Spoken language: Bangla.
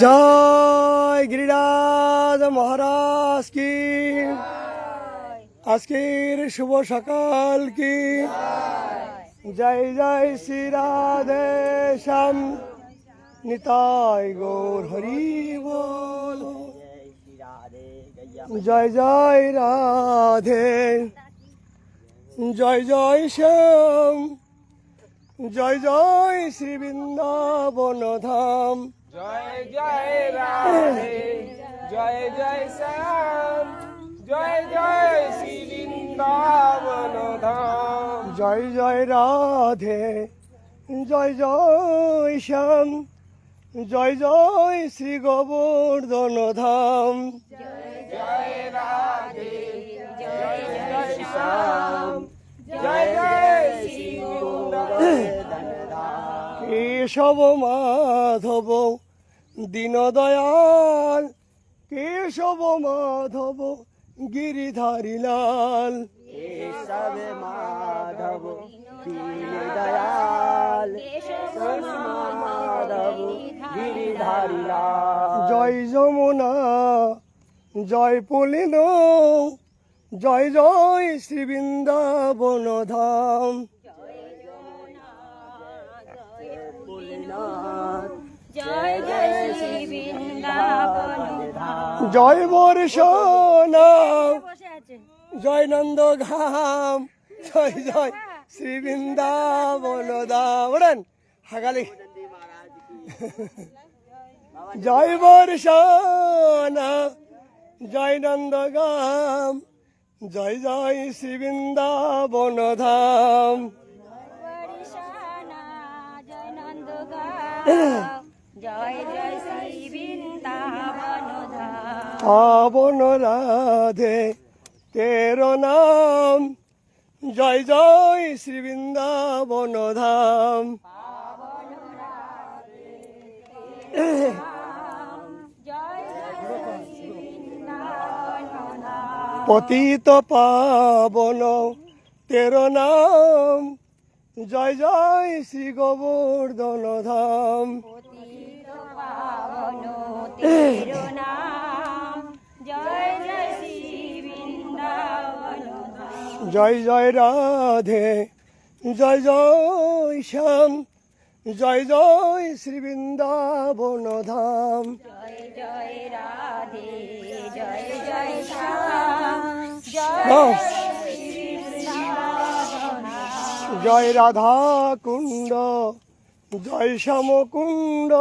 জয় গিরিরাজ মহারাজ কি? আজকের শুভ সকাল কি? জয় জয় শ্রী রাধে শ্যাম। নিতাই গৌর হরি বল। জয় জয় রাধে। জয় জয় শ্যাম। জয় জয় শ্রী বৃন্দাবন ধাম। জয় জয় রাধে জয় জয় শ্যাম জয় জয় ধাম জয় জয় রাধে জয় জয় শ্যাম জয় জয় শ্রী গোবর্ধন ধাম জয় রাধে জয় জয় শ্যাম জয় জয় শ্রী বৃন্দাবন কেশব মাধব দীনদয়াল কেশব মাধব গিরিধারী লাল। কেশব মাধব দীন দয়াল কেশব মাধব গিরিধারী লাল। জয় যমুনা জয় পুলিন জয় জয় শ্রী বৃন্দাবন ধাম। জয় জয় জয় বসে জয় নন্দ ঘাম। জয় জয় শ্রী বৃন্দাবন ওরেন হাগালি। জয় বর্ষনা জয় নন্দ গাম জয় জয় শ্রী বৃন্দাবন ধাম পাবন রাধে তের নাম। জয় জয় শ্রী বৃন্দাবন ধাম পতিত পাবন, তের নাম। জয় জয় শ্রী গোবর্ধন ধাম পতিত পাবন, তের নাম। জয় জয় রাধে জয় জয় শ্যাম জয় জয় শ্রী বৃন্দাবন ধাম জয় জয় রাধে জয় জয় শ্যাম জয় নাও। শ্রী বৃন্দাবন ধাম। জয় রাধা কুণ্ড জয় শ্যাম কুণ্ড